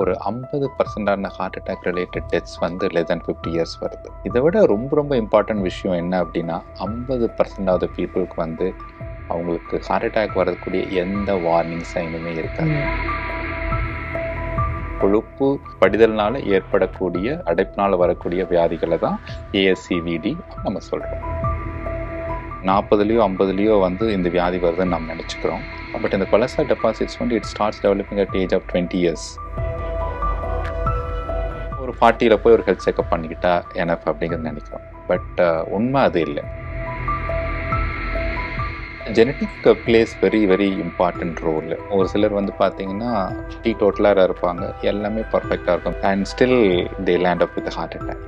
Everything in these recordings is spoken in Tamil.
ஒரு ஐம்பது பர்சன்டான ஹார்ட் அட்டாக் ரிலேட்டட் டெத்ஸ் வந்து லெஸ் தேன் ஃபிஃப்டி இயர்ஸ் வருது. இதை விட ரொம்ப ரொம்ப இம்பார்ட்டன்ட் விஷயம் என்ன அப்படின்னா ஐம்பது பர்சன்ட் ஆஃப் த பீப்புளுக்கு வந்து அவங்களுக்கு ஹார்ட் அட்டாக் வரக்கூடிய எந்த வார்னிங் சைனுமே இருக்காது. கொழுப்பு படிதல்னால ஏற்படக்கூடிய அடைப்பினால வரக்கூடிய வியாதிகளை தான் ஏஎஸ்சிவிடி நம்ம சொல்கிறோம் நாற்பதுலேயோ ஐம்பதுலேயோ வந்து இந்த வியாதி வருதுன்னு நம்ம நினச்சிக்கிறோம். பட் இந்த கொலஸ்ட்ரால் டெபாசிட்ஸ் வந்து it starts developing at age of twenty years ஒரு ஃபார்ட்டியில் போய் ஒரு ஹெல்த் செக்அப் பண்ணிக்கிட்டா எனஃப் அப்படிங்கிறது நினைக்கிறோம். பட் uh, உண்மை அது இல்லை. Genetic plays very very important role ஒரு சிலர் வந்து பார்த்தீங்கன்னா டீ டோட்டலாக இருப்பாங்க. எல்லாமே பர்ஃபெக்டாக இருக்கும். And still they land up with heart attack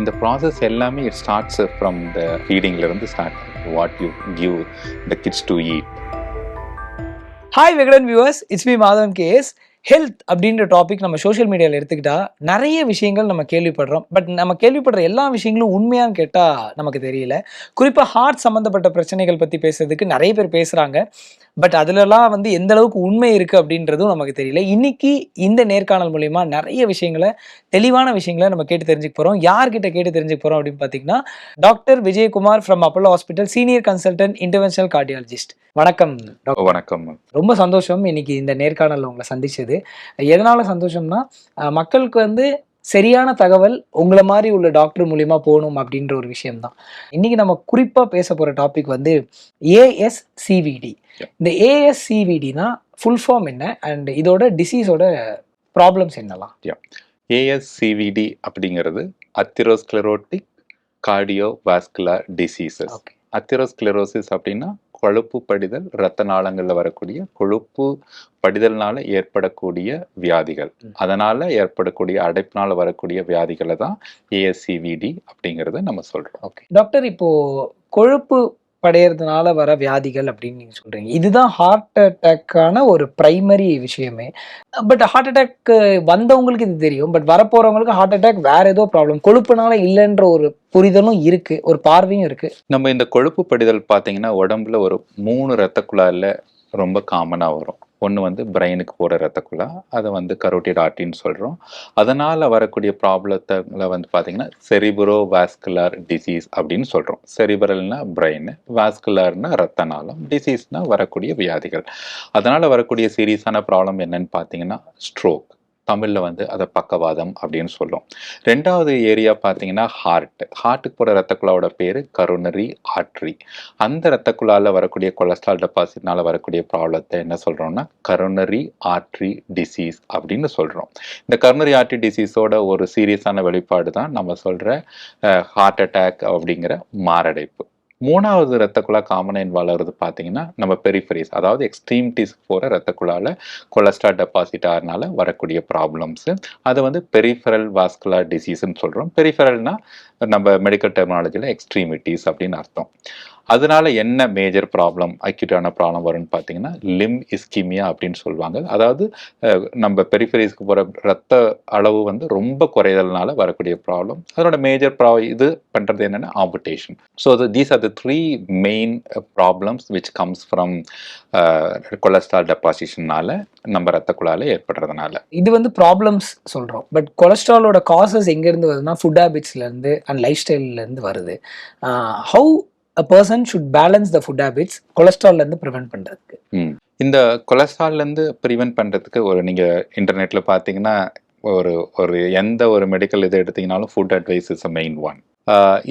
இந்த ப்ராசஸ் எல்லாமே it starts from the ஃபீடிங்லேருந்து start what you give the kids to eat hi Vikatan viewers it's me Madhavan gas health அப்படின்ற டாபிக் நம்ம சோஷியல் மீடியாவில் எடுத்துக்கிட்டா நிறைய விஷயங்கள் நம்ம கேள்விப்படுறோம். பட் நம்ம கேள்விப்படுற எல்லா விஷயங்களும் உண்மையான்னு கேட்டால் நமக்கு தெரியல. குறிப்பாக ஹார்ட் சம்மந்தப்பட்ட பிரச்சனைகள் பற்றி பேசுறதுக்கு நிறைய பேர் பேசுகிறாங்க பட் அதுலலாம் வந்து எந்த அளவுக்கு உண்மை இருக்குது அப்படின்றதும் நமக்கு தெரியல. இன்னைக்கு இந்த நேர்காணல் மூலிமா நிறைய விஷயங்களை தெளிவான விஷயங்களை நம்ம கேட்டு தெரிஞ்சுக்க போகிறோம் யார்கிட்ட கேட்டு தெரிஞ்சுக்க போகிறோம் அப்படின்னு பார்த்தீங்கன்னா doctor Vijayakumar from Apollo hospital senior consultant interventional cardiologist வணக்கம் டாக்டர் வணக்கம். ரொம்ப சந்தோஷம் இன்னைக்கு இந்த நேர்காணலில் உங்களை சந்திச்சது எதனால சந்தோஷம்னா மக்களுக்கு வந்து சரியான தகவல் உங்களை மாதிரி உள்ள டாக்டர் மூலியமா போகணும் அப்படின்ற ஒரு விஷயம்தான். இன்னைக்கு நம்ம குறிப்பா பேச போற டாபிக் வந்து ஏஎஸ்சிவிடி. இந்த ஏஎஸ்சிவிடினா ஃபுல் ஃபார்ம் என்ன? அண்ட் இதோட டிசீஸோட ப்ராப்ளம்ஸ் என்னலாம்? ஏஎஸ்சிவிடி அப்படிங்கிறது atherosclerotic cardio vascular diseases atherosclerosis அப்படின்னா கொழுப்பு படிதல் இரத்த நாளங்களில் வரக்கூடிய கொழுப்பு படிதல்னால ஏற்படக்கூடிய வியாதிகள். அதனால ஏற்படக்கூடிய அடைப்பினால வரக்கூடிய வியாதிகளை தான் ஏஎஸ்சிவிடி அப்படிங்கிறத நம்ம சொல்றோம். ஓகே டாக்டர் இப்போ கொழுப்பு படையிறதுனால வர வியாதிகள் அப்படின்னு நீங்க சொல்றீங்க. இதுதான் ஹார்ட் அட்டாக்கான ஒரு பிரைமரி விஷயமே. பட் ஹார்ட் அட்டாக் வந்தவங்களுக்கு இது தெரியும். பட் வரப்போறவங்களுக்கு ஹார்ட் அட்டாக் வேற ஏதோ ப்ராப்ளம் கொழுப்புனால இல்லைன்ற ஒரு புரிதலும் இருக்கு. ஒரு பார்வையும் இருக்கு. நம்ம இந்த கொழுப்பு படிதல் பார்த்தீங்கன்னா உடம்புல ஒரு மூணு ரத்த குழாயில் ரொம்ப காமனாக வரும். ஒன்று வந்து பிரெயினுக்கு போகிற ரத்தக்குள்ளா அதை வந்து கரோட்டிட் ஆர்டின்னு சொல்கிறோம் அதனால் வரக்கூடிய ப்ராப்ளத்தை வந்து பார்த்தீங்கன்னா செரிபுரோ வாஸ்குலர் டிசீஸ் அப்படின்னு சொல்கிறோம் செரிபரல்னா பிரெயின் வாஸ்குலர்னா ரத்த நாளம் டிசீஸ்னால் வரக்கூடிய வியாதிகள். அதனால் வரக்கூடிய சீரியஸான ப்ராப்ளம் என்னன்னு பார்த்தீங்கன்னா ஸ்ட்ரோக் தமிழில் வந்து அதை பக்கவாதம் அப்படின்னு சொல்லும். ரெண்டாவது ஏரியா பார்த்தீங்கன்னா ஹார்ட் ஹார்ட்டுக்கு போகிற ரத்த குழாவோட பேர் கருணரி ஆர்ட்ரி அந்த ரத்த குழாவில் வரக்கூடிய கொலஸ்ட்ரால் டெபாசிட்னால வரக்கூடிய ப்ராப்ளத்தை என்ன சொல்கிறோம்னா கருணரி ஆர்ட்ரி டிசீஸ் அப்படின்னு சொல்கிறோம் இந்த கருணரி ஆர்ட்ரி டிசீஸோட ஒரு சீரியஸான வெளிப்பாடு தான் நம்ம சொல்கிற ஹார்ட் அட்டாக் அப்படிங்கிற மாரடைப்பு. மூணாவது ரத்த குழா காமனாக இன்வால்வ் ஆகுறது பார்த்தீங்கன்னா நம்ம பெரிஃபரிஸ் அதாவது எக்ஸ்ட்ரீமிட்டிஸ் போகிற ரத்த குழாவில் கொலஸ்ட்ரால் டெபாசிட் ஆகிறனால வரக்கூடிய ப்ராப்ளம்ஸு அதை வந்து பெரிஃபரல் வாஸ்குலர் டிசீஸ்ன்னு சொல்கிறோம் பெரிஃபரல்னால் நம்ம மெடிக்கல் டெர்மினாலஜியில் எக்ஸ்ட்ரீமிட்டிஸ் அப்படின்னு அர்த்தம். அதனால என்ன மேஜர் ப்ராப்ளம் அக்யூட்டான ப்ராப்ளம் வரும்னு பார்த்தீங்கன்னா லிம் இஸ்கிமியா அப்படின்னு சொல்லுவாங்க. அதாவது நம்ம பெரிஃபரிஸ்க்கு போகிற ரத்த அளவு வந்து ரொம்ப குறைதல்னால வரக்கூடிய ப்ராப்ளம் அதனோட மேஜர் ப்ரா இது பண்ணுறது என்னென்னா amputation so these are the three main problems which comes from cholesterol டெபாசிஷனால நம்ம ரத்த குழாயில் ஏற்படுறதுனால. இது வந்து ப்ராப்ளம்ஸ் சொல்றோம். பட் கொலஸ்ட்ராலோட காசஸ் எங்க இருந்து வருதுன்னா ஃபுட் ஹேபிட்ஸ்ல இருந்து அண்ட் லைஃப் ஸ்டைல்ல இருந்து வருது. How a person should balance the food habits கொலஸ்ட்ரால்ல இருந்து ப்ரிவென்ட் பண்றதுக்கு? ம். இந்த கொலஸ்ட்ரால்லேருந்து ப்ரிவென்ட் பண்ணுறதுக்கு ஒரு நீங்கள் இன்டர்நெட்டில் பார்த்தீங்கன்னா ஒரு ஒரு எந்த ஒரு மெடிக்கல் இது எடுத்தீங்கனாலும் food advice is a main one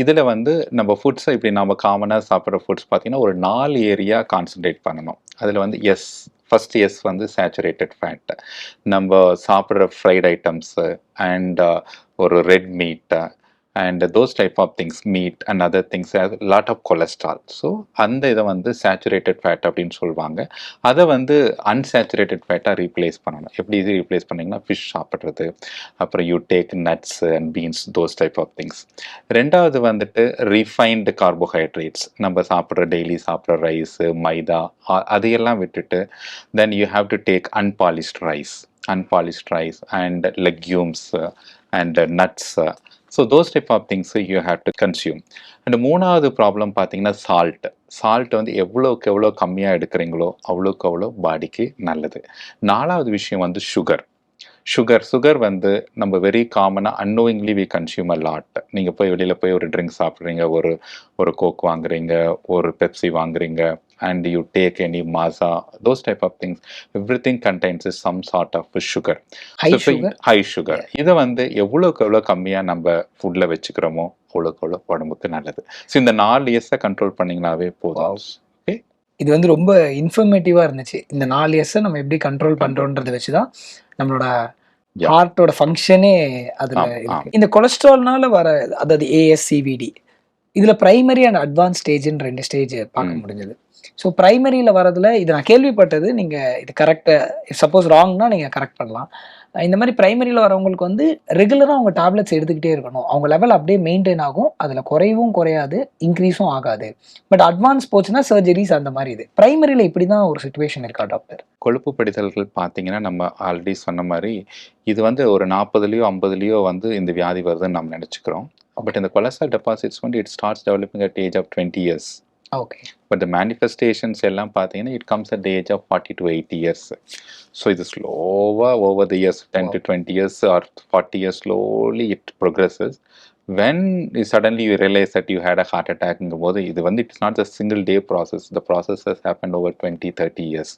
இதில் வந்து நம்ம ஃபுட்ஸை இப்படி நம்ம காமனாக சாப்பிட்ற ஃபுட்ஸ் பார்த்தீங்கன்னா ஒரு நாலு ஏரியா கான்சென்ட்ரேட் பண்ணணும். அதில் வந்து எஸ் ஃபர்ஸ்ட் எஸ் வந்து சேச்சுரேட்டட் ஃபேட் நம்ம சாப்பிட்ற ஃப்ரைட் ஐட்டம்ஸு அண்ட் ஒரு red meat and those type of things meat and other things lot of cholesterol so அந்த இதை வந்து சேச்சுரேட்டட் ஃபேட் அப்படின்னு சொல்லுவாங்க. அதை வந்து அன்சேச்சுரேட்டட் ஃபேட்டாக ரீப்ளேஸ் பண்ணணும். எப்படி இது ரீப்ளேஸ் பண்ணிங்கன்னா ஃபிஷ் சாப்பிட்றது அப்புறம் you take nuts and beans those type of things ரெண்டாவது வந்துட்டு ரிஃபைன்டு கார்போஹைட்ரேட்ஸ் நம்ம சாப்பிட்ற டெய்லி சாப்பிட்ற ரைஸு மைதா அதையெல்லாம் விட்டுட்டு then you have to take unpolished rice unpolished rice and legumes and nuts so those type of things you have to consume and மூணாவது ப்ராப்ளம் பார்த்தீங்கன்னா சால்ட் சால்ட் வந்து எவ்வளோக்கு எவ்வளோ கம்மியாக எடுக்கிறீங்களோ அவ்வளோக்கு அவ்வளோ பாடிக்கு நல்லது. நாலாவது விஷயம் வந்து சுகர் சுகர் சுகர் வந்து நம்ம வெரி காமனாக annoyingly we consume a lot நீங்கள் போய் வெளியில் போய் ஒரு ட்ரிங்க் சாப்பிட்றீங்க ஒரு ஒரு கோக் வாங்குறீங்க ஒரு பெப்சி வாங்குறீங்க and you take any Maaza those type of things every thing contains some sort of sugar high sugar high sugar இதை வந்து எவ்வளோக்கு எவ்வளோ கம்மியாக நம்ம ஃபுட்டில் வச்சுக்கிறோமோ அவ்வளோக்கு எவ்வளோ உடம்புக்கு நல்லது. ஸோ இந்த நாலு இயர்ஸை கண்ட்ரோல் பண்ணிங்கனாவே போதும். இது வந்து ரொம்ப இன்ஃபர்மேட்டிவா இருந்துச்சு. இந்த நாலு இயர்ஸை நம்ம எப்படி கண்ட்ரோல் பண்றோன்றதை வச்சு தான் நம்மளோட. ஹார்ட்டோட ஃபங்க்ஷனே அதுல இந்த கொலஸ்ட்ரால்னால வர அதாவது ஏஎஸ்சிவிடி இதுல பிரைமரி அண்ட் அட்வான்ஸ் ஸ்டேஜ்னு ரெண்டு ஸ்டேஜ் பார்க்க. முடிஞ்சது. ஸோ ப்ரைமரியில் வரதுல இது நான் கேள்விப்பட்டது. நீங்க இது கரெக்டாக சப்போஸ் ராங்னா நீங்க கரெக்ட் பண்ணலாம். இந்த மாதிரி ப்ரைமரியில் வரவங்களுக்கு வந்து ரெகுலராக அவங்க டேப்லெட்ஸ் எடுத்துக்கிட்டே இருக்கணும். அவங்க லெவல் அப்படியே மெயின்டைன் ஆகும். அதில் குறையவும் குறையாது இன்க்ரீஸும் ஆகாது. பட் அட்வான்ஸ் போச்சுன்னா சர்ஜரிஸ் அந்த மாதிரி இது. ப்ரைமரியில் இப்படி தான் ஒரு சுச்சுவேஷன் இருக்கா டாக்டர் கொழுப்பு படித்தல்கள் பார்த்தீங்கன்னா நம்ம ஆல்ரெடி சொன்ன மாதிரி இது வந்து ஒரு நாற்பதுலேயோ ஐம்பதுலேயோ வந்து இந்த வியாதி வருதுன்னு நம்ம நினச்சிக்கிறோம். பட் இந்த கொலஸ்ட்ரால் டெபாசிட்ஸ் வந்து it starts developing at age of twenty years okay but the manifestations எல்லாம் பார்த்தீங்கன்னா it comes at age of forty to eighty years so இது ஸ்லோவாக over the years ten to twenty years or forty years slowly it progresses when suddenly you realise that you had a heart அட்டாக்ங்கும் போது இது வந்து it's not a single day process the process has happen over twenty thirty years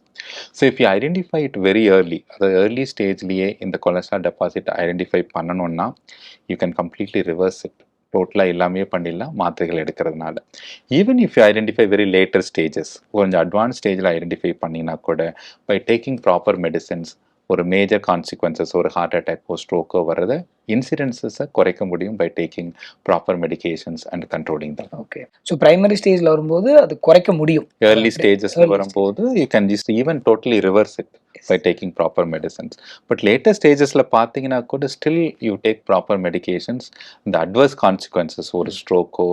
so if you identify it very early அதாவது ஏர்லி ஸ்டேஜ்லேயே இந்த கொலஸ்ட்ரால் டெபாசிட் ஐடென்டிஃபை பண்ணணும்னா you can completely reverse it டோட்டலாக எல்லாமே பண்ணிடலாம் மாத்திரைகள் எடுக்கிறதுனால. Even if you identify very later stages கொஞ்சம் அட்வான்ஸ் ஸ்டேஜில் ஐடென்டிஃபை பண்ணினா கூட பை டேக்கிங் ப்ராப்பர் மெடிசன்ஸ் ஒரு மேஜர் கான்சிக்வன்சஸ் ஒரு ஹார்ட் அட்டாக்கோ ஸ்ட்ரோக்கோ வர்றத இன்சிடென்சஸை குறைக்க முடியும் by taking proper medications and controlling them okay so primary ஸ்டேஜில் வரும்போது அது குறைக்க முடியும். ஏர்லி ஸ்டேஜஸ்ல வரும்போது you can just even totally reverse it by taking proper medicines but later ஸ்டேஜஸ்ல பார்த்தீங்கன்னா கூட still you take proper medications இந்த அட்வர்ஸ் கான்சிக்வன்சஸ் ஒரு ஸ்ட்ரோக்கோ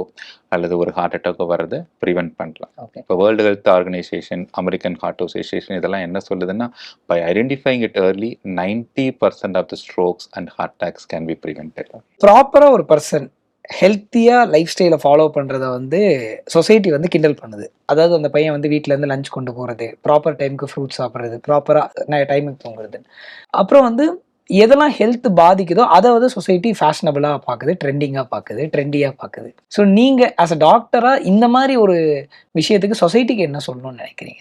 அல்லது ஒரு ஹார்ட் அட்டாக்கோ வரதை ப்ரிவென்ட் பண்ணலாம். இப்போ world health organisation American heart association இதெல்லாம் என்ன சொல்லுதுன்னா by identifying it early ninety percent of the strokes and heart attacks can be prevented ப்ராப்பராக ஒரு பர்சன் ஹெல்த்தியாக லைஃப் ஸ்டைலை ஃபாலோ பண்ணுறத வந்து சொசைட்டி வந்து கிண்டல் பண்ணுது. அதாவது அந்த பையன் வந்து வீட்டிலேருந்து லஞ்ச் கொண்டு போகிறது ப்ராப்பர் டைமுக்கு ஃப்ரூட்ஸ் சாப்பிட்றது ப்ராப்பராக டைமுக்கு தூங்குறது. அப்புறம் வந்து எதெல்லாம் ஹெல்த் பாதிக்குதோ அதை வந்து சொசைட்டி ஃபேஷனபிளாக பார்க்குது ட்ரெண்டிங்காக பார்க்குது ட்ரெண்டியாக பார்க்குது. ஸோ நீங்கள் ஆஸ் அ டாக்டராக இந்த மாதிரி ஒரு விஷயத்துக்கு சொசைட்டிக்கு என்ன சொல்லணும்னு நினைக்கிறீங்க?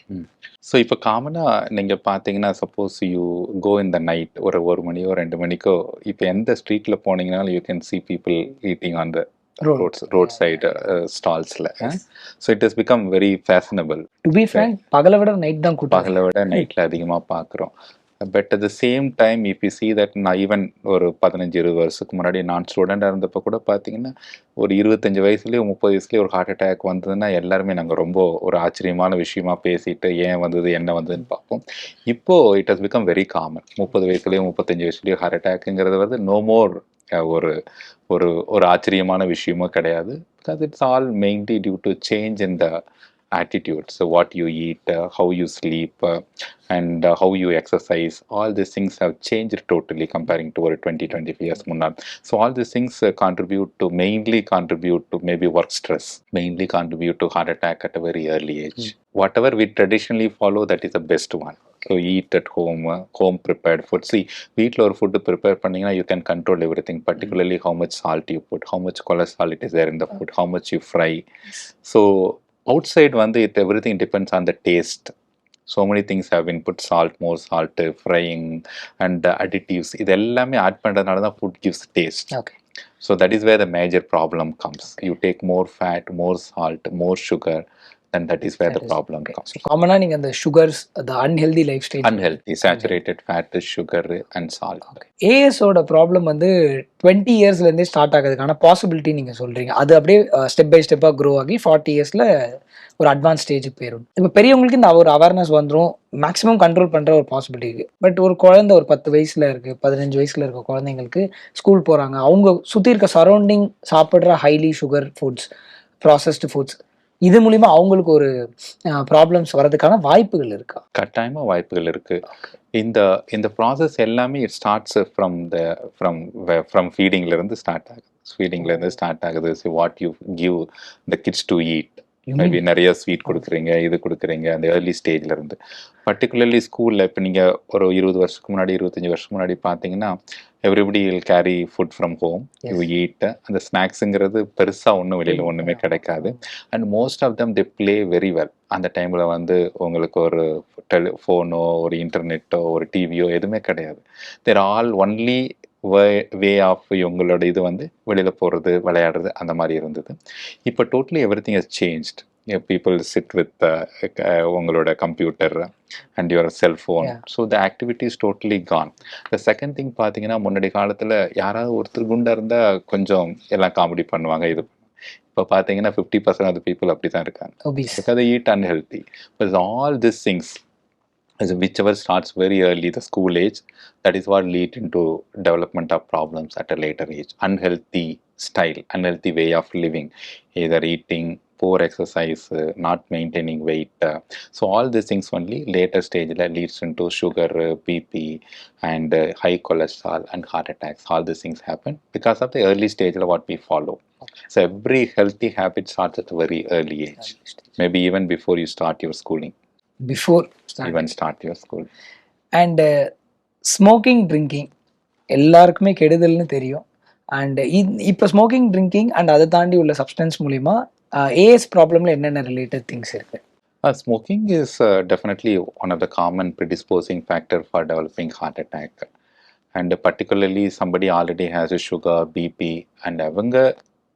ஸோ இப்போ காமனாக நீங்கள் பார்த்தீங்கன்னா suppose you go in the night ஒரு ஒரு மணியோ ரெண்டு மணிக்கோ இப்போ எந்த ஸ்ட்ரீட்டில் போனீங்கனாலும் you can people eating on the Road. Roads road side ஸ்டால்ஸில் so it is become very fashionable to be frank பகலை விட நைட் தான் பகலை விட நைட்டில் அதிகமாக பார்க்குறோம். But at the same time if you see that நான் ஈவன் ஒரு பதினஞ்சு இருபது வருஷத்துக்கு முன்னாடி நான் ஸ்டூடெண்டாக இருந்தப்போ கூட பார்த்தீங்கன்னா ஒரு இருபத்தஞ்சு வயசுலேயே முப்பது வயசுலேயே ஒரு ஹார்ட் அட்டாக் வந்ததுன்னா எல்லாருமே நாங்கள் ரொம்ப ஒரு ஆச்சரியமான விஷயமா பேசிட்டு ஏன் வந்தது என்ன வந்ததுன்னு பார்ப்போம். இப்போது it has become very common முப்பது வயசுலேயோ முப்பத்தஞ்சு வயசுலேயோ ஹார்ட் அட்டாக்குங்கிறது வந்து நோ மோர் ஒரு ஒரு ஒரு ஆச்சரியமான விஷயமும் கிடையாது. Because it's all mainly due to change in the attitude so what you eat uh, how you sleep uh, and uh, how you exercise all these things have changed totally comparing to ஒரு 20 25 years முன்னாடி so all these things uh, contribute to mainly contribute to maybe work stress mainly contribute to heart attack at a very early age whatever we traditionally follow that is the best one so eat at home uh, home prepared food see வீட்டில் ஒரு ஃபுட்டு ப்ரிப்பேர் பண்ணீங்கன்னா you can control everything particularly how much salt you put how much cholesterol it is there in the food how much you fry so Outside வந்து it everything depends on the taste so many things have been put salt more salt frying and uh, additives இது எல்லாமே ஆட் பண்ணுறதுனால தான் food gives taste okay so that is where the major problem comes you take more fat more salt more sugar then that is where the problem comes காமனாக நீங்கள் அந்த சுகர்ஸ் அந்த unhealthy life style unhealthy saturated fat sugar and salt. Problem வந்து டுவெண்ட்டி இயர்ஸ்லேருந்தே ஸ்டார்ட் ஆகிறதுக்கான பாசிபிலிட்டி நீங்கள் சொல்கிறீங்க அது அப்படியே ஸ்டெப் பை ஸ்டெப்பாக க்ரோ ஆகி ஃபார்ட்டி இயர்ஸில் ஒரு அட்வான்ஸ் ஸ்டேஜுக்கு போயிடும் இப்போ பெரியவங்களுக்கு இந்த ஒரு அவேர்னஸ் வந்துடும் மேக்ஸிமம் கண்ட்ரோல் பண்ணுற ஒரு பாசிபிலிட்டி இருக்குது பட் ஒரு குழந்தை ஒரு பத்து வயசில் இருக்குது பதினஞ்சு வயசில் இருக்க குழந்தைங்களுக்கு ஸ்கூல் போகிறாங்க அவங்க சுற்றி இருக்க சரௌண்டிங் சாப்பிட்ற highly sugar foods processed foods இது மூலியமா அவங்களுக்கு ஒரு ப்ராப்ளம்ஸ் வர்றதுக்கான வாய்ப்புகள் இருக்கா? கட்டாயமா வாய்ப்புகள் இருக்கு. இந்த இந்த ப்ராசஸ் எல்லாமே it starts from the from from ஃபீடிங்ல இருந்து ஸ்டார்ட் ஆகுது. ஃபீடிங்ல இருந்து ஸ்டார்ட் ஆகுது. So what you give the kids to eat maybe நிறைய ஸ்வீட் கொடுக்குறீங்க இது கொடுக்குறீங்க அந்த ஏர்லி ஸ்டேஜ்ல இருந்து. பர்டிகுலர்லி ஸ்கூல்ல இப்போ நீங்க ஒரு இருபது வருஷத்துக்கு முன்னாடி இருபத்தஞ்சு வருஷத்துக்கு முன்னாடி பார்த்தீங்கன்னா everybody will carry food from home you eat அந்த ஸ்நாக்ஸுங்கிறது பெருசா ஒன்றும் வெளியில ஒண்ணுமே கிடைக்காது. And most of them they play very well அந்த டைமில் வந்து உங்களுக்கு ஒரு டெலி ஃபோனோ ஒரு இன்டர்நெட்டோ ஒரு டிவியோ எதுவுமே கிடையாது. Their all only way of இவங்களோட இது வந்து வெளியில் போகிறது விளையாடுறது அந்த மாதிரி இருந்தது. இப்போ totally every thing has changed people sit with உங்களோட computer and your cellphone. So the activity is totally gone the second thing பார்த்தீங்கன்னா முன்னாடி காலத்தில் யாராவது ஒருத்தர் குண்டா இருந்தால் கொஞ்சம் எல்லாம் காமெடி பண்ணுவாங்க. இது இப்போ பார்த்தீங்கன்னா ஃபிஃப்டி பர்சன்ட் ஆஃப் பீப்புள் அப்படி தான் இருக்காங்க. Obese because they eat unhealthy. Whichever starts very early, the school age, that is what lead into development of problems at a later age. Unhealthy style, unhealthy way of living, either eating, poor exercise, uh, not maintaining weight. uh, so all these things only later stage that leads into sugar, uh, BP, and uh, high cholesterol and heart attacks. All these things happen because of the early stage of what we follow. So every healthy habit starts at a very early age. Maybe even before you start your schooling, before even start your school. And smoking drinking எல்லாருக்குமே கெடுதல்னு தெரியும் அண்ட் இப்போ ஸ்மோக்கிங் ட்ரிங்கிங் அண்ட் அதை தாண்டி உள்ள சப்ஸ்டன்ஸ் மூலிமா ஏஎஸ் ப்ராப்ளம்ல என்னென்ன ரிலேட்டட் திங்ஸ் இருக்கு Uh, smoking is uh, definitely one of the common predisposing factor for developing heart attack. And particularly somebody already has a sugar, BP, and அவங்க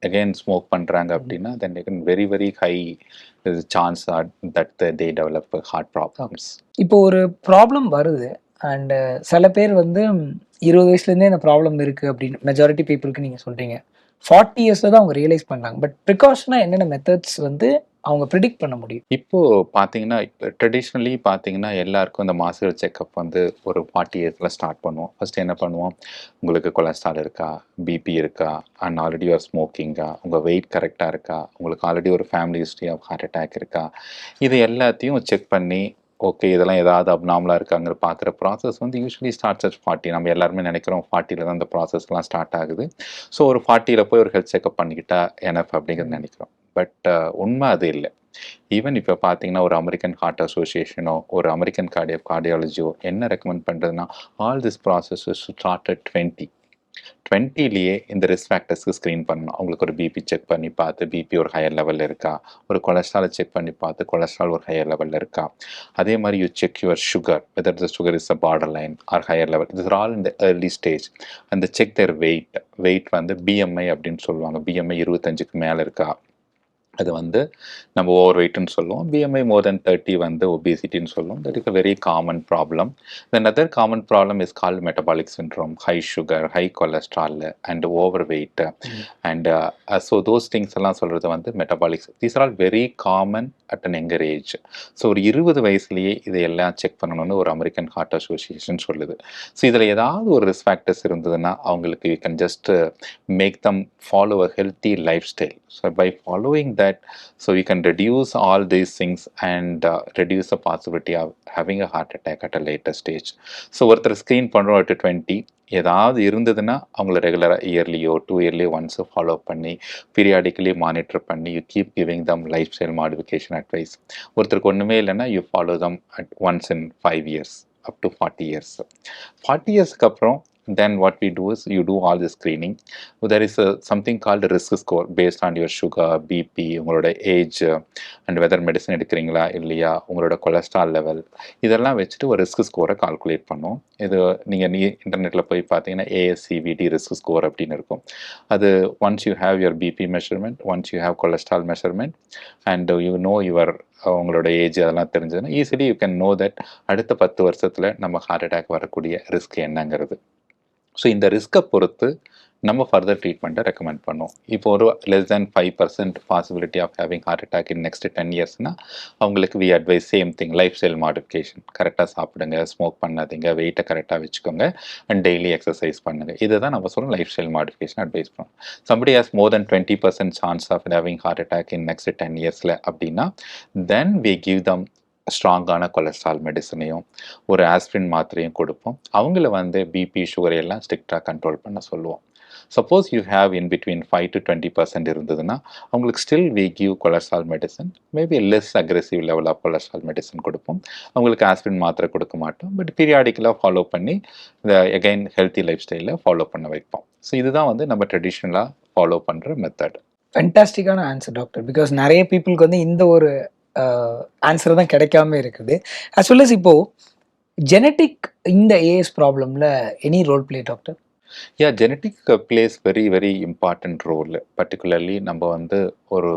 again smoke பண்றாங்க அப்படின்னா can very very high there's a chance that, that they develop heart problems. இப்போ ஒரு ப்ராப்ளம் வருது அண்ட் சில பேர் வந்து இருபது வயசுலேருந்தே இந்த ப்ராப்ளம் இருக்கு அப்படின்னு மெஜாரிட்டி பீப்புளுக்கு நீங்கள் சொல்றீங்க. ஃபார்ட்டி இயர்ஸில் தான் அவங்க ரியலைஸ் பண்ணாங்க. பட் ப்ரிகாஷனாக என்னென்ன மெத்தட்ஸ் வந்து அவங்க ப்ரிடிக்ட் பண்ண முடியும். இப்போ பார்த்தீங்கன்னா ட்ரெடிஷ்னலி பார்த்தீங்கன்னா எல்லாருக்கும் இந்த மாசுகள் செக்கப் வந்து ஒரு ஃபார்ட்டி இயர்ஸில் ஸ்டார்ட் பண்ணுவோம். ஃபர்ஸ்ட் என்ன பண்ணுவோம்? உங்களுக்கு கொலஸ்ட்ரால் இருக்கா? பிபி இருக்கா? அண்ட் ஆல்ரெடி ஒரு ஸ்மோக்கிங்கா உங்கள் வெயிட் கரெக்டாக இருக்கா? உங்களுக்கு ஆல்ரெடி ஒரு family history of heart attack இருக்கா? இது எல்லாத்தையும் செக் பண்ணி ஓகே இதெல்லாம் ஏதாவது அப்னாமலாக இருக்காங்கிற பார்க்குற ப்ராசஸ் வந்து யூஸ்வலி ஸ்டார்ட்ஸ் அட் ஃபார்ட்டி நம்ம எல்லாருமே நினைக்கிறோம் ஃபார்ட்டியில் தான் அந்த ப்ராசஸ்லாம் ஸ்டார்ட் ஆகுது. ஸோ ஒரு ஃபார்ட்டியில் போய் ஒரு ஹெல்த் செக்அப் பண்ணிக்கிட்டா என்எஃப் அப்படிங்கிறது நினைக்கிறோம். பட் uh, உண்மை அது இல்லை. ஈவன் இப்போ பார்த்தீங்கன்னா ஒரு அமெரிக்கன் ஹார்ட் அசோசியேஷனோ ஒரு அமெரிக்கன் கார்டியோ கார்டியாலஜியோ என்ன ரெக்கமெண்ட் பண்ணுறதுன்னா all this process start at twenty டுவெண்ட்டிலேயே இந்த ரிஸ்க் ஃபேக்டர்ஸ்க்கு ஸ்க்ரீன் பண்ணணும். அவங்களுக்கு ஒரு பிபி செக் பண்ணி பார்த்து பிபி ஒரு ஹையர் லெவலில் இருக்கா? ஒரு கொலஸ்ட்ராலை செக் பண்ணி பார்த்து கொலஸ்ட்ரால் ஒரு ஹையர் லெவலில் இருக்கா? அதே மாதிரி you check your sugar whether the sugar is a border line or higher level is all இந்த ஏர்லி ஸ்டேஜ் அந்த செக் தேர் வெயிட் வெயிட் வந்து பிஎம்ஐ அப்படின்னு சொல்லுவாங்க. பிஎம்ஐ இருபத்தஞ்சுக்கு மேலே இருக்கா? அது வந்து நம்ம ஓவர் வெயிட்னு சொல்லுவோம். பிஎம்ஐ மோர் தென் தேர்ட்டி வந்து ஒபிசிட்டின்னு சொல்லுவோம். That is a very common problem then other common problem is called metabolic syndrome high sugar high cholesterol and over weight and so those things எல்லாம் சொல்கிறது வந்து metabolics these are all very common at an younger age so ஒரு இருபது வயசுலேயே இதை எல்லாம் செக் பண்ணணும்னு ஒரு அமெரிக்கன் ஹார்ட் அசோசியேஷன் சொல்லுது. ஸோ இதில் ஏதாவது ஒரு ரிஸ்க் ஃபேக்டர்ஸ் இருந்ததுன்னா அவங்களுக்கு you can just make them follow a healthy life style So by following that so we can reduce all these things and uh, reduce the possibility of having a heart attack at a later stage. So ஒருத்தர் ஸ்க்ரீன் பண்ணுறோம் at டுவெண்ட்டி ஏதாவது இருந்ததுன்னா அவங்கள ரெகுலராக இயர்லியோ டூ இயர்லியோ ஒன்ஸோ ஃபாலோ பண்ணி பீரியாடிக்கலி மானிட்டர் பண்ணி you keep giving them life style modification advice ஒருத்தருக்கு ஒன்றுமே இல்லைன்னா you follow them at once in five years up to forty years forty இயர்ஸ்க்கு அப்புறம் then what we do is you do all the screening. There is a, something called a risk score based on your sugar bp உங்களோட ஏஜ் அண்ட் வெதர் மெடிசன் எடுக்கிறீங்களா இல்லையா உங்களோட கொலஸ்ட்ரால் லெவல் இதெல்லாம் வச்சுட்டு ஒரு ரிஸ்க் ஸ்கோரை கால்குலேட் பண்ணும். இது நீங்கள் நீ இன்டர்நெட்டில் போய் பார்த்தீங்கன்னா ஏஎஸ்சிவிடி ரிஸ்க் ஸ்கோர் அப்படின்னு இருக்கும். அது once you have your BP measurement once you have cholesterol measurement and you know your உங்களோட ஏஜ் அதெல்லாம் தெரிஞ்சதுன்னா easily you can know that அடுத்த பத்து வருஷத்தில் நம்ம ஹார்ட் அட்டாக் வரக்கூடிய ரிஸ்க் என்னங்கிறது. ஸோ இந்த ரிஸ்க்கை பொறுத்து நம்ம ஃபர்தர் ட்ரீட்மெண்ட்டை ரெக்கமெண்ட் பண்ணுவோம். இப்போ ஒரு less then five percent possibility of having heart attack in next ten இயர்ஸ்னா அவங்களுக்கு we advise same thing life style modification கரெக்டாக சாப்பிடுங்க ஸ்மோக் பண்ணாதீங்க வெயிட்டை கரெக்டாக வச்சுக்கோங்க அண்ட் டெய்லி எக்ஸசைஸ் பண்ணுங்க. இதை தான் நம்ம சொல்கிறோம் லைஃப் ஸ்டைல் மாடிஃபிகேஷன் அட்வைஸ் பண்ணுவோம். Somebody has more than 20% chance of having heart attack in next 10 yearsல அப்படின்னா தென் வி கிவ் தம் ஸ்ட்ராங்கான கொலஸ்ட்ரால் மெடிசனையும் ஒரு ஆஸ்பிரின் மாத்திரையும் கொடுப்போம். அவங்கள வந்து பிபி சுகர் எல்லாம் ஸ்ட்ரிக்டாக கண்ட்ரோல் பண்ண சொல்லுவோம். Suppose you have in between five to twenty percent இருந்ததுன்னா அவங்களுக்கு still we give cholesterol medicine maybe less aggressive level of cholesterol medicine கொடுப்போம். அவங்களுக்கு ஆஸ்பிரின் மாத்திரை கொடுக்க மாட்டோம். பட் பீரியாடிக்கலாக ஃபாலோ பண்ணி இந்த எகைன் ஹெல்த்தி லைஃப் ஸ்டைலில் ஃபாலோ பண்ண வைப்போம். ஸோ இதுதான் வந்து நம்ம ட்ரெடிஷ்னலாக ஃபாலோ பண்ணுற மெத்தட் ஃபென்டாஸ்டிக்கான ஆன்சர் டாக்டர் பிகாஸ் நிறைய பீப்புளுக்கு வந்து இந்த ஒரு ஆன்சர் தான் கிடைக்காம இருக்குது. As well as இப்போ ஜெனட்டிக் இந்த AS ப்ராப்ளம்ல any role play doctor yeah genetic plays very very important role particularly நம்ம வந்து ஒரு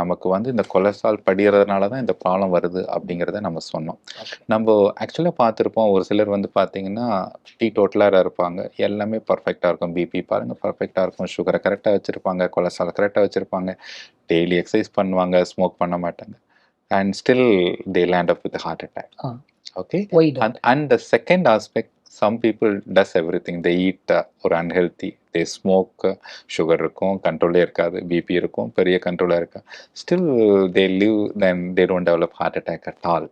நமக்கு வந்து இந்த கொலஸ்ட்ரால் படிகிறதுனால தான் இந்த ப்ராப்ளம் வருது அப்படிங்கிறத நம்ம சொன்னோம். நம்ம ஆக்சுவலாக பார்த்துருப்போம். ஒரு சிலர் வந்து பார்த்தீங்கன்னா டீ டோட்டலாக இருப்பாங்க. எல்லாமே பர்ஃபெக்டாக இருக்கும். பிபி பாருங்கள் பர்ஃபெக்டாக இருக்கும். சுகரை கரெக்டாக வச்சுருப்பாங்க. கொலஸ்ட்ரால் கரெக்டாக வச்சுருப்பாங்க. டெய்லி எக்ஸசைஸ் பண்ணுவாங்க. ஸ்மோக் பண்ண மாட்டாங்க. And still they land up with heart attack Ah. Okay why and and the second aspect some people does everything they eat uh, ஒரு unhealthy they smoke uh, sugar இருக்கும் கண்ட்ரோலே இருக்காது பிபி இருக்கும் பெரிய கண்ட்ரோலாக இருக்கா still they live then they don't develop heart attack at all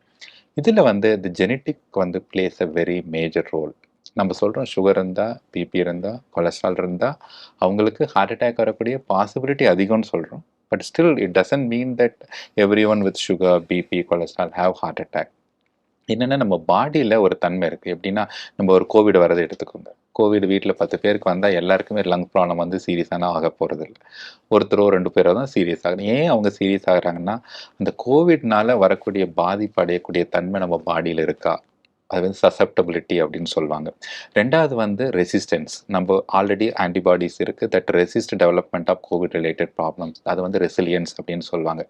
இதில் வந்து the genetic வந்து plays a very major role நம்ம சொல்கிறோம் சுகர் இருந்தால் பிபி இருந்தால் கொலஸ்ட்ரால் இருந்தால் அவங்களுக்கு ஹார்ட் அட்டாக் வரக்கூடிய பாசிபிலிட்டி அதிகம்னு சொல்கிறோம் but still it doesn't mean that every one with sugar BP cholesterol have heart attack என்னென்னா நம்ம பாடியில் ஒரு தன்மை இருக்குது எப்படின்னா நம்ம ஒரு கோவிட் வரதை எடுத்துக்கோங்க. கோவிட் வீட்டில் பத்து பேருக்கு வந்தால் எல்லாருக்குமே லங் ப்ராப்ளம் வந்து சீரியஸான ஆக போகிறது இல்லை ஒருத்தரோ ரெண்டு பேரோ தான் சீரியஸ் ஆகுது ஏன் அவங்க சீரியஸ் ஆகுறாங்கன்னா அந்த கோவிட்னால வரக்கூடிய பாதிப்பு அடையக்கூடிய தன்மை நம்ம பாடியில் இருக்கா? அது வந்து சசப்டபிலிட்டி அப்படின்னு சொல்லுவாங்க. ரெண்டாவது வந்து ரெசிஸ்டன்ஸ் நம்ம ஆல்ரெடி ஆன்டிபாடிஸ் இருக்குது that resist development of covid related problems அது வந்து ரெசிலியன்ஸ் அப்படின்னு சொல்லுவாங்க.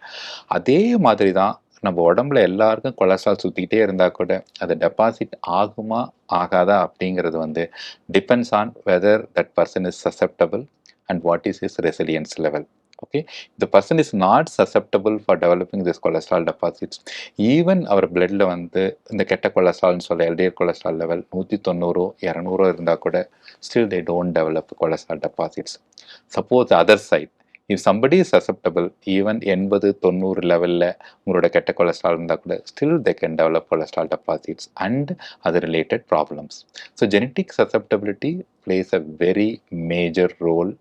அதே மாதிரி தான் நம்ம உடம்புல எல்லாருக்கும் கொலஸ்ட்ரால் சுற்றிக்கிட்டே இருந்தால் கூட அது டெபாசிட் ஆகுமா ஆகாதா அப்படிங்கிறது வந்து depends on whether that person is susceptible and what is is resilience level okay? The person is not susceptible for developing this cholesterol deposits. Even அவர் பிளட்ல வந்து இந்த கெட்ட கொலஸ்ட்ரால்னு சொல்ல எல்டிஎல் கொலஸ்ட்ரால் லெவல் நூற்றி தொண்ணூறோ இரநூறோ இருந்தால் கூட still they don't develop cholesterol deposits suppose other side if somebody is susceptible even எண்பது தொண்ணூறு லெவலில் உங்களோட கெட்ட கொலஸ்ட்ரால் இருந்தால் கூட still they can develop cholesterol deposits and அது related problems so genetic susceptibility plays a very major role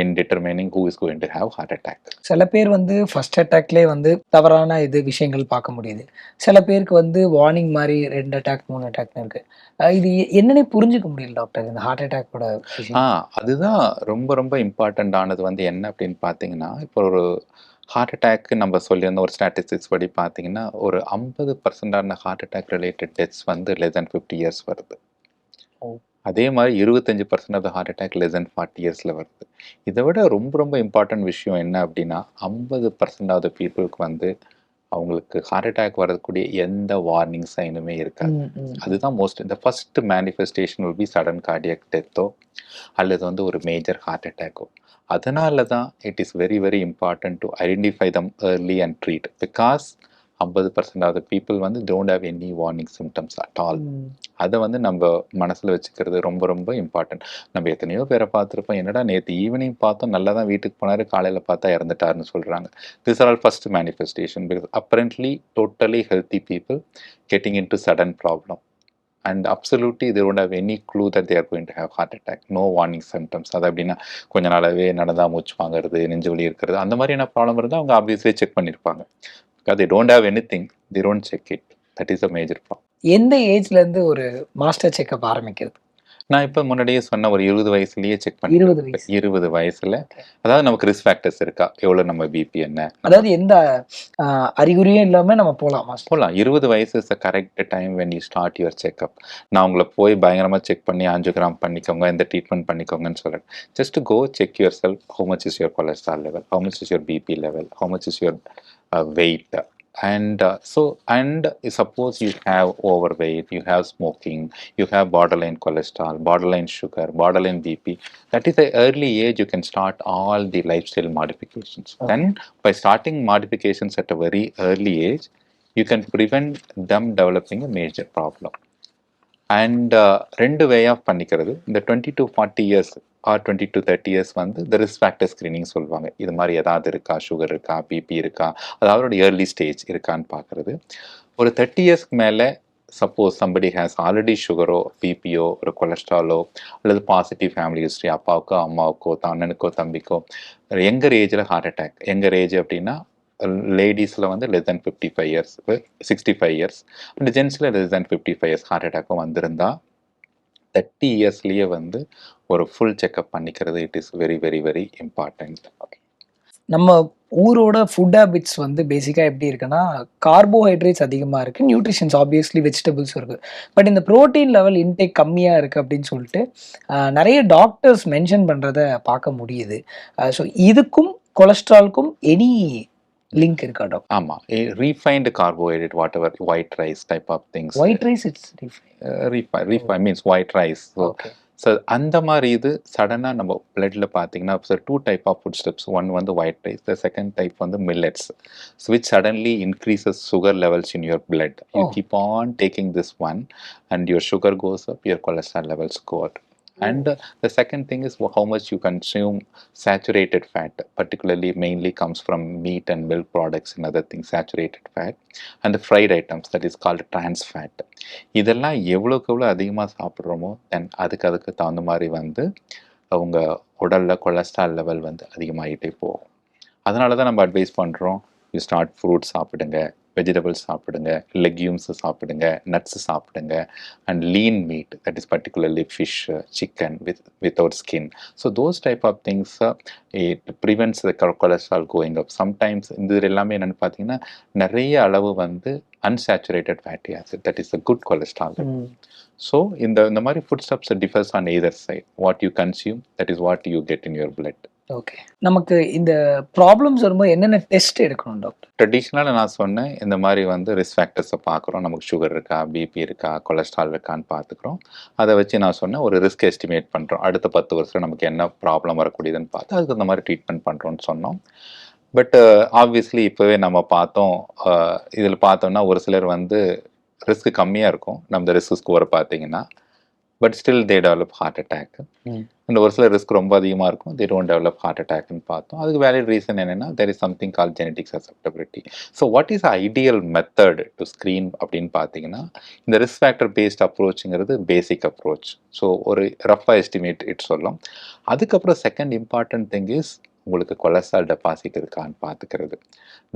in determining who is going to have heart attack சில பேர் வந்து ஃபர்ஸ்ட் அட்டாக்லேயே வந்து தவறான இது விஷயங்கள் பார்க்க முடியுது. சில பேருக்கு வந்து வார்னிங் மாதிரி ரெண்டு அட்டாக் மூணு அட்டாக்னு இருக்கு. இது என்னன்னே புரிஞ்சுக்க முடியல டாக்டர் இந்த ஹார்ட் அட்டாக்கோட ஆ அதுதான் ரொம்ப ரொம்ப இம்பார்ட்டண்ட் ஆனது வந்து என்ன அப்படின்னு பார்த்தீங்கன்னா இப்போ ஒரு ஹார்ட் அட்டாக் நம்ம சொல்லியிருந்த ஒரு ஸ்டாட்டிஸ்டிக்ஸ் படி பார்த்தீங்கன்னா ஒரு ஐம்பது பர்சன்டான ஹார்ட் அட்டாக் ரிலேட்டட் டெத்ஸ் வந்து லெஸ் than ஃபிஃப்டி இயர்ஸ் வருது. அதே மாதிரி இருபத்தஞ்சு percent of heart attack less than forty இயர்ஸில் வருது. இதை விட ரொம்ப ரொம்ப இம்பார்ட்டன்ட் விஷயம் என்ன அப்படின்னா ஐம்பது பர்சன்ட் ஆஃப் த பீப்புளுக்கு வந்து அவங்களுக்கு ஹார்ட் அட்டாக் வரக்கூடிய எந்த வார்னிங் சைனுமே இருக்காது. அதுதான் மோஸ்ட் இந்த first manifestation will be sudden cardiac டெத்தோ அல்லது வந்து ஒரு மேஜர் ஹார்ட் அட்டாக்கோ அதனால தான் it is very very important to identify them early and treat because ஐம்பது பர்சன்ட் ஆஃப் த பீப்புள் வந்து don't have any warning symptoms at all. அதை வந்து நம்ம மனசில் வச்சுக்கிறது ரொம்ப ரொம்ப இம்பார்ட்டன்ட் நம்ம எத்தனையோ பேரை பார்த்துருப்போம். என்னடா நேற்று ஈவினிங் பார்த்தோம் நல்லா தான் வீட்டுக்கு போனார் காலையில் பார்த்தா இறந்துட்டாருன்னு சொல்கிறாங்க this are all first manifestation because apparently totally healthy people getting in to sudden problem and absolutely they don't have any clue that they are going to have heart attack. No warning symptoms. அது அப்படின்னா கொஞ்ச நாளாவே நடந்தா மூச்சு வாங்குறது நெஞ்சு வலி இருக்கிறது அந்த மாதிரியான ப்ராப்ளம் இருந்தால் அவங்க ஆப்வியஸ்லி செக் பண்ணியிருப்பாங்க because they don't have anything they don't check it. That is a major problem. எந்த ஏஜ்ல இருந்து ஒரு மாஸ்டர் செக்அப் ஆரம்பிக்கிறது? நான் இப்போ முன்னாடியே சொன்ன ஒரு இருபது வயசுலயே செக் பண்ணி இருபது வயசு. இருபது வயசுல. அதாவது நமக்கு ரிஸ்க் ஃபேக்டர்ஸ் இருக்கா? எவ்வளவு நம்ம பிபி என்ன? அதாவது எந்த அறிகுறியும் இல்லாம நம்ம மாஸ்டர் போகலாம் இருபது வயசு is correct time when you start your checkup நான் உங்களை போய் பயங்கரமாக செக் பண்ணி ஆஞ்சியோகிராம் பண்ணிக்கோங்க இந்த ட்ரீட்மெண்ட் பண்ணிக்கோங்கன்னு சொல்கிறேன் just go check yourself how much is your cholesterol level how much is your BP level how much is your wait and uh, so and suppose you have overweight you have smoking you have borderline cholesterol borderline sugar borderline bp that is the early age you can start all the lifestyle modifications then by starting modifications at a very early age you can prevent them developing a major problem and ரெண்டு வே ஆஃப் பண்ணிக்கிறது இந்த twenty to forty years Or twenty to thirty years வந்து இந்த ரிஸ்க் ஃபேக்டர் ஸ்க்ரீனிங் சொல்லுவாங்க. இது மாதிரி ஏதாவது இருக்கா? சுகர் இருக்கா? பிபி இருக்கா? அதாவது ஏர்லி ஸ்டேஜ் இருக்கான்னு பார்க்குறது. ஒரு தேர்ட்டி இயர்ஸ்க்கு மேலே சப்போஸ் சம்படி ஹேஸ் ஆல்ரெடி சுகரோ பிபியோ ஒரு கொலஸ்ட்ராலோ அல்லது பாசிட்டிவ் ஃபேமிலி ஹிஸ்ட்ரி அப்பாவுக்கோ அம்மாவுக்கோ அண்ணனுக்கோ தம்பிக்கோ எங்கர் ஏஜில் ஹார்ட் அட்டாக் எங்கர் ஏஜ் அப்படின்னா லேடிஸில் வந்து less than fifty five years sixty five years and ஜென்ஸில் less than fifty five years heart அட்டாக்கும் வந்திருந்தால் தேர்ட்டி இயர்ஸ்லேயே வந்து ஒரு ஃபுல் செக்அப் பண்ணிக்கிறது it is very very very important நம்ம ஊரோட ஃபுட் ஹேபிட்ஸ் வந்து பேசிக்காக எப்படி இருக்குன்னா கார்போஹைட்ரேட்ஸ் அதிகமாக இருக்குது நியூட்ரிஷன்ஸ் ஆப்வியஸ்லி வெஜிடபிள்ஸ் இருக்குது பட் இந்த ப்ரோட்டீன் லெவல் இன்டேக் கம்மியாக இருக்குது அப்படின்னு சொல்லிட்டு நிறைய டாக்டர்ஸ் மென்ஷன் பண்ணுறத பார்க்க முடியுது. ஸோ இதுக்கும் கொலஸ்ட்ரால்க்கும் எனி லிங்க் இருக்கா ஆமாம் refined carbohydrate whatever white rice type of things white rice it's refine refine means white rice so அந்த மாதிரி இது சடனாக நம்ம பிளட்ல பார்த்தீங்கன்னா two type of food steps one வந்து white rice the second type வந்து millets which suddenly increases sugar levels in your blood you. Keep on taking this one and your sugar goes up your cholesterol levels go up And uh, the second thing is how much you consume saturated fat, particularly mainly comes from meat and milk products and other things, saturated fat, and the fried items that is called trans fat. இதெல்லாம் எவ்வளோக்கு எவ்வளோ அதிகமாக சாப்பிட்றோமோ தென் அதுக்கு அதுக்கு தகுந்த மாதிரி வந்து அவங்க உடலில் கொலஸ்ட்ரால் லெவல் வந்து அதிகமாகிட்டே போகும் அதனால தான் நம்ம அட்வைஸ் பண்ணுறோம் யூ ஸ்டார்ட் ஃப்ரூட் சாப்பிடுங்க வெஜிடபிள்ஸ் சாப்பிடுங்க லெக்யூம்ஸ் சாப்பிடுங்க நட்ஸ் சாப்பிடுங்க and lean meat that is particularly fish chicken with without skin so those type of things it prevents the cholesterol going up sometimes இந்த இது எல்லாமே என்னென்னு பார்த்தீங்கன்னா நிறைய அளவு வந்து unsaturated fatty acid that is a good cholesterol level. so இந்த இந்த மாதிரி food steps differs on either side what you consume that is what you get in your blood okay நமக்கு இந்த ப்ராப்ளம்ஸ் வரும்போது என்னென்ன டெஸ்ட் எடுக்கணும் டாக்டர் ட்ரெடிஷ்னலாக நான் சொன்னேன் இந்த மாதிரி வந்து ரிஸ்க் ஃபேக்டர்ஸை பார்க்குறோம். நமக்கு சுகர் இருக்கா பிபி இருக்கா கொலஸ்ட்ரால் இருக்கான்னு பார்த்துக்குறோம். அதை வச்சு நான் சொன்னேன் ஒரு ரிஸ்க் எஸ்டிமேட் பண்ணுறோம் அடுத்த பத்து வருஷம் நமக்கு என்ன ப்ராப்ளம் வரக்கூடியதுன்னு பார்த்து அதுக்கு இந்த மாதிரி ட்ரீட்மெண்ட் பண்ணுறோம்னு சொன்னோம். பட் ஆப்வியஸ்லி இப்போவே நம்ம பார்த்தோம் uh, இதில் பார்த்தோம்னா ஒரு சிலர் வந்து ரிஸ்க் கம்மியாக இருக்கும். நம்ம ரிஸ்க் ஸ்கோரை பார்த்தீங்கன்னா but still they develop heart attack. And ஒரு சில ரிஸ்க் ரொம்ப அதிகமாக இருக்கும். தே டோன்ட் டெவலப் ஹார்ட் அட்டாக்னு பார்த்தோம். அதுக்கு வேலிட் ரீசன் என்னென்னா there is something call genetic susceptibility so what is ideal method to screen அப்படின்னு பார்த்தீங்கன்னா இந்த ரிஸ்க் ஃபேக்டர் பேஸ்ட் அப்ரோச்சுங்கிறது பேசிக் அப்ரோச் ஸோ ஒரு ரஃபாக எஸ்டிமேட் இட் சொல்லும். அதுக்கப்புறம் செகண்ட் இம்பார்ட்டன்ட் திங் இஸ் உங்களுக்கு கொலஸ்ட்ரால் டெபாசிட் இருக்கான்னு பார்த்துக்கிறது.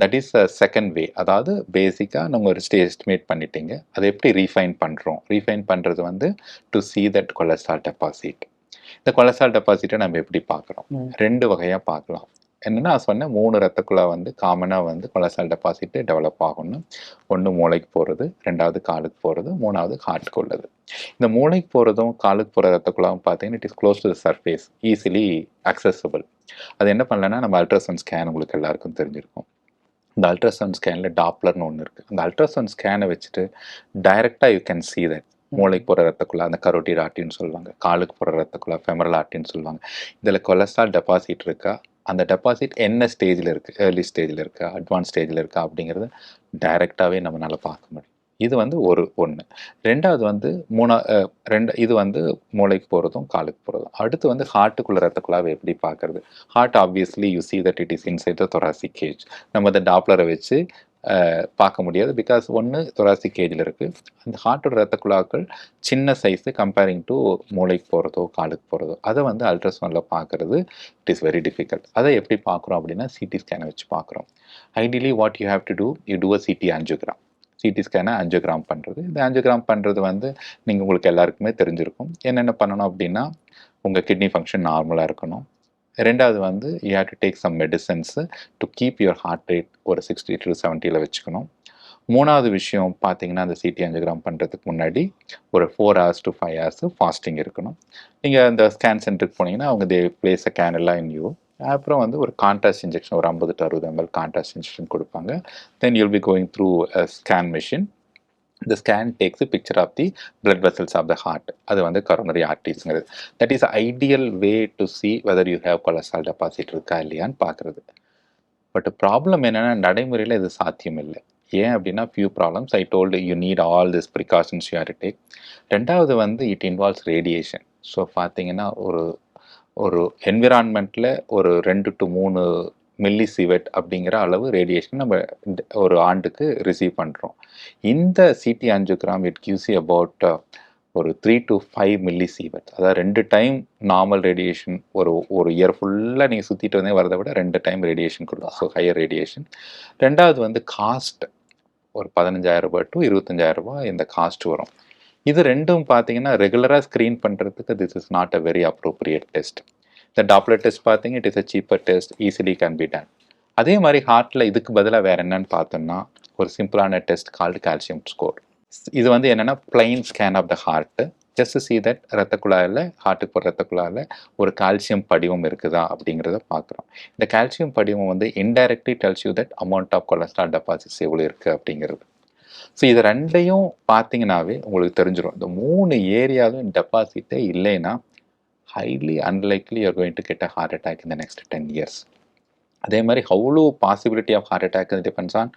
தட் இஸ் செகண்ட் வே அதாவது பேசிக்காக நம்ம ஒரு ஸ்டே எஸ்டிமேட் பண்ணிட்டீங்க. அதை எப்படி ரீஃபைன் பண்ணுறோம் ரீஃபைன் பண்ணுறது வந்து to see that cholesterol deposit இந்த கொலஸ்ட்ரால் டெபாசிட்டை நம்ம எப்படி பார்க்குறோம். ரெண்டு வகையாக பார்க்கலாம். என்னென்னா நான் சொன்னேன் மூணு ரத்தக்குழா வந்து காமனாக வந்து கொலஸ்ட்ரால் டெபாசிட் டெவலப் ஆகணும். ஒன்று மூளைக்கு போகிறது ரெண்டாவது காலுக்கு போகிறது மூணாவது ஹார்ட்டுக்கு உள்ளது. இந்த மூளைக்கு போகிறதும் காலுக்கு போகிற ரத்தக்குழாவும் பார்த்தீங்கன்னா it is close to the surface easily accessible அது என்ன பண்ணலன்னா நம்ம அல்ட்ராசவுண்ட் ஸ்கேன் உங்களுக்கு எல்லாருக்கும் தெரிஞ்சிருக்கும். இந்த அல்ட்ராசவுண்ட் ஸ்கேனில் டாப்லர்னு ஒன்று இருக்குது அந்த அல்ட்ராசவுண்ட் ஸ்கேனை வச்சுட்டு டைரெக்டாக யூ கேன் சீ தட் மூளைக்கு போகிற ரத்தக்குள்ளா அந்த கரோட்டிட் ஆட்டின்னு சொல்லுவாங்க காலுக்கு போகிற ரத்தக்குள்ளா ஃபெமரல் ஆர்ட்டின்னு சொல்லுவாங்க. இதில் கொலஸ்ட்ரால் டெபாசிட் இருக்கா? அந்த டெபாசிட் என்ன ஸ்டேஜில் இருக்குது ஏர்லி ஸ்டேஜில் இருக்கா? அட்வான்ஸ் ஸ்டேஜில் இருக்கா? அப்படிங்கிறத டைரெக்டாகவே நம்மளால் பார்க்க முடியும். இது வந்து ஒரு ஒன்று ரெண்டாவது வந்து மூணா ரெண்டு இது வந்து மூளைக்கு போகிறதும் காலுக்கு போகிறதும் அடுத்து வந்து ஹார்ட்டுக்குள்ள ரத்தக்குள்ளாவை எப்படி பார்க்குறது? Heart obviously you see that it is inside the thoracic cage நம்ம அந்த டாப்லரை வச்சு பார்க்க முடியாது. பிகாஸ் ஒன்று தொராசிக் கேஜில் இருக்குது அந்த ஹார்ட்டோட ரத்த குழாக்கள் சின்ன சைஸு கம்பேரிங் டு மூளைக்கு போகிறதோ காலுக்கு போகிறதோ அதை வந்து அல்ட்ராசவுண்டில் பார்க்குறது இட் இஸ் வெரி டிஃபிகல்ட் அதை எப்படி பார்க்குறோம் அப்படின்னா சிடி ஸ்கேனை வச்சு பார்க்குறோம். Ideally what you have to do you do a CT angiogram CT ஸ்கேனை angiogram பண்ணுறது இந்த ஆஞ்சியோகிராம் பண்ணுறது வந்து நீங்கள் உங்களுக்கு எல்லாருக்குமே தெரிஞ்சிருக்கும். என்னென்ன பண்ணணும் அப்படின்னா உங்கள் கிட்னி ஃபங்க்ஷன் நார்மலாக இருக்கணும். ரெண்டாவது வந்து you have to take some medicines to keep your heart rate ஒரு சிக்ஸ்டி டு செவன்ட்டியில் வச்சுக்கணும். மூணாவது விஷயம் பார்த்தீங்கன்னா அந்த சிடி அஞ்சுகிராம் பண்ணுறதுக்கு முன்னாடி ஒரு four hours to five hours fasting இருக்கணும். நீங்கள் அந்த ஸ்கேன் சென்டருக்கு போனீங்கன்னா அவங்க தே பிளேஸ் அ கேன் எல்லாம் இன் யூ அப்புறம் வந்து ஒரு கான்ட்ராஸ்ட் இன்ஜெக்ஷன் ஒரு ஐம்பது டு அறுபது எம்எல் கான்ட்ராஸ்ட் இன்ஜெக்ஷன் கொடுப்பாங்க. Then you'll be going through scan machine இந்த scan takes picture of the blood vessels of the heart அது வந்து coronary ஆர்டிஸ்ங்கிறது that is ideal way to see whether you have cholesterol deposit இருக்கா இல்லையான்னு பார்க்குறது. பட் ப்ராப்ளம் என்னென்னா நடைமுறையில் இது சாத்தியம் இல்லை ஏன் அப்படின்னா few problems I told you need all this precautions you are take ரெண்டாவது வந்து இட் இன்வால்வ்ஸ் ரேடியேஷன் ஸோ பார்த்தீங்கன்னா ஒரு ஒரு என்விரான்மெண்ட்டில் ஒரு ரெண்டு டு மூணு மில்லி சிவெட் அப்படிங்கிற அளவு ரேடியேஷன் நம்ம இந்த- ஒரு ஆண்டுக்கு ரிசீவ் பண்ணுறோம் இந்த CT angiogram it gives about ஒரு three to five millisievert அதாவது ரெண்டு டைம் நார்மல் ரேடியேஷன் ஒரு ஒரு இயர் ஃபுல்லாக நீங்கள் சுற்றிட்டு வந்தே வரதை விட ரெண்டு டைம் ரேடியேஷன் கொடுக்கும். ஸோ ஹையர் ரேடியேஷன் ரெண்டாவது வந்து காஸ்ட் ஒரு பதினஞ்சாயிரம் ரூபாய் டு இருபத்தஞ்சாயிரம் ரூபாய் இந்த காஸ்ட் வரும். இது ரெண்டும் பார்த்தீங்கன்னா ரெகுலராக ஸ்க்ரீன் பண்ணுறதுக்கு this is not a very appropriate test இந்த டாப்லெட் டெஸ்ட் பார்த்தீங்க it is a cheaper test easily can be done அதே மாதிரி ஹார்ட்டில் இதுக்கு பதிலாக வேறு என்னன்னு பார்த்தோம்னா ஒரு சிம்பிளான டெஸ்ட் கால்டு கால்சியம் ஸ்கோர் இது வந்து என்னென்னா plain scan of the heart just see that ரத்த குழாயில் ஹார்ட்டுக்கு போகிற ரத்த குழாயில் ஒரு கால்சியம் படிவம் இருக்குதா அப்படிங்கிறத பார்க்குறோம். இந்த கால்சியம் படிவம் வந்து indirectly tells you that amount of cholesterol deposits எவ்வளோ இருக்குது அப்படிங்கிறது. ஸோ இது ரெண்டையும் பார்த்தீங்கன்னாவே உங்களுக்கு தெரிஞ்சிடும் இந்த மூணு ஏரியாவும் டெபாசிட்டே இல்லைன்னா highly unlikely you're going to get a heart attack இந்த நெக்ஸ்ட் டென் இயர்ஸ் அதே மாதிரி ஹவுலோ possibility of heart attack depends on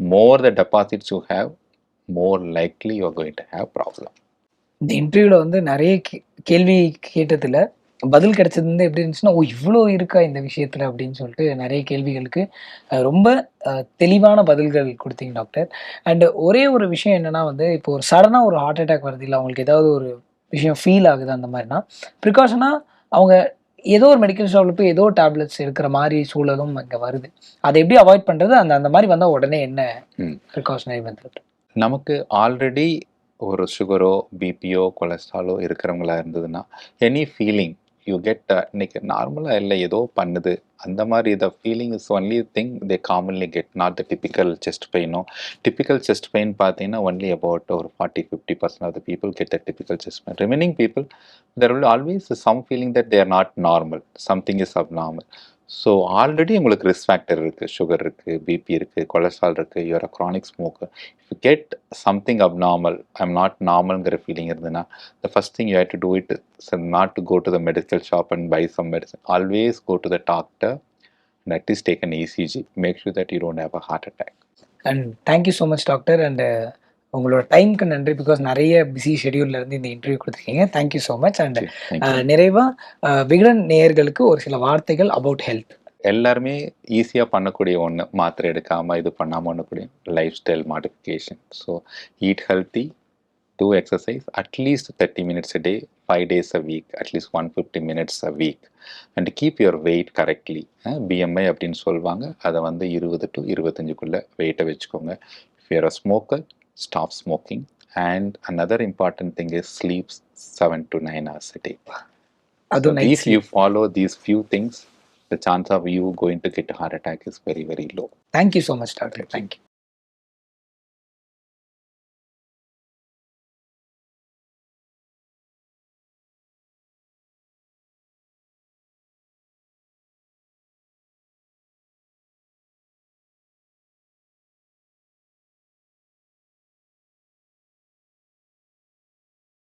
more the deposits you have more likely you going to have problem இந்த இன்டர்வியூவில் வந்து நிறைய கே- கேள்வி கேட்டதில் பதில் கிடைச்சது வந்து எப்படி இருந்துச்சுன்னா ஓ இவ்வளோ இருக்கா இந்த விஷயத்தில் அப்படின்னு சொல்லிட்டு நிறைய கேள்விகளுக்கு ரொம்ப தெளிவான பதில்கள் கொடுத்தீங்க டாக்டர். அண்ட் ஒரே ஒரு விஷயம் என்னென்னா வந்து இப்போ ஒரு சடனாக ஒரு ஹார்ட் அட்டாக் வருது இல்லை அவங்களுக்கு ஏதாவது ஒரு விஷயம் ஃபீல் ஆகுது அந்த மாதிரினா ப்ரிகாஷனாக அவங்க ஏதோ ஒரு மெடிக்கல் ஷாப்பில் போய் ஏதோ டேப்லெட்ஸ் எடுக்கிற மாதிரி சூழலும் இங்கே வருது. அதை எப்படி அவாய்ட் பண்ணுறது அந்த அந்த மாதிரி வந்தால் உடனே என்ன. ப்ரிகாஷனரி மெத்தட் நமக்கு ஆல்ரெடி ஒரு சுகரோ பிபியோ கொலஸ்ட்ராலோ இருக்கிறவங்களா இருந்ததுன்னா எனி ஃபீலிங் யூ கெட் இன்னைக்கு நார்மலாக இல்லை ஏதோ பண்ணுது. அந்த மாதிரி the feeling is only thing they commonly get not the typical chest பெயினும் typical chest pain பார்த்தீங்கன்னா ஒன்லி அபவுட் ஒரு forty fifty percent of the people get the typical chest pain remaining people there will always some feeling that they're not normal something is abnormal so already உங்களுக்கு ரிஸ்க் ஃபேக்டர் இருக்குது சுகர் இருக்குது பிபி இருக்குது கொலஸ்ட்ரால் இருக்குது you're a chronic smoker if get something up normal I'm not நார்மல்ங்கிற feeling இருந்ததுன்னா the first thing you had to do it not to go to the medical shop and buy some medicine always go to the doctor and at least take an ECG make sure that you don't have a heart attack and thank you so much doctor and உங்களோட டைம்க்கு நன்றி பிகாஸ் நிறைய பிஸி ஷெடியூல்ல இருந்து இந்த இன்டர்வியூ கொடுத்துருக்கீங்க. Thank you so much and. நிறைவா அஹ், விகடன் நேயர்களுக்கு ஒரு சில வார்த்தைகள் அபவுட் ஹெல்த் எல்லாருமே ஈஸியாக பண்ணக்கூடிய ஒன்று மாத்திரை எடுக்காமல் இது பண்ணாமல் பண்ணக்கூடிய lifestyle modification so eat healthy do exercise at least thirty minutes a day five days a week at least one fifty minutes a week and keep your weight correctly BMI அப்படின்னு சொல்லுவாங்க. அதை வந்து இருபது டு இருபத்தஞ்சுக்குள்ளே வெயிட்டை வச்சுக்கோங்க. If you're a smoker stop smoking and another important thing is sleep seven to nine hours a day. So if you follow these few things, the chance of you going to get a heart attack is very, very low. Thank you so much, Doctor. Thank you. Thank you.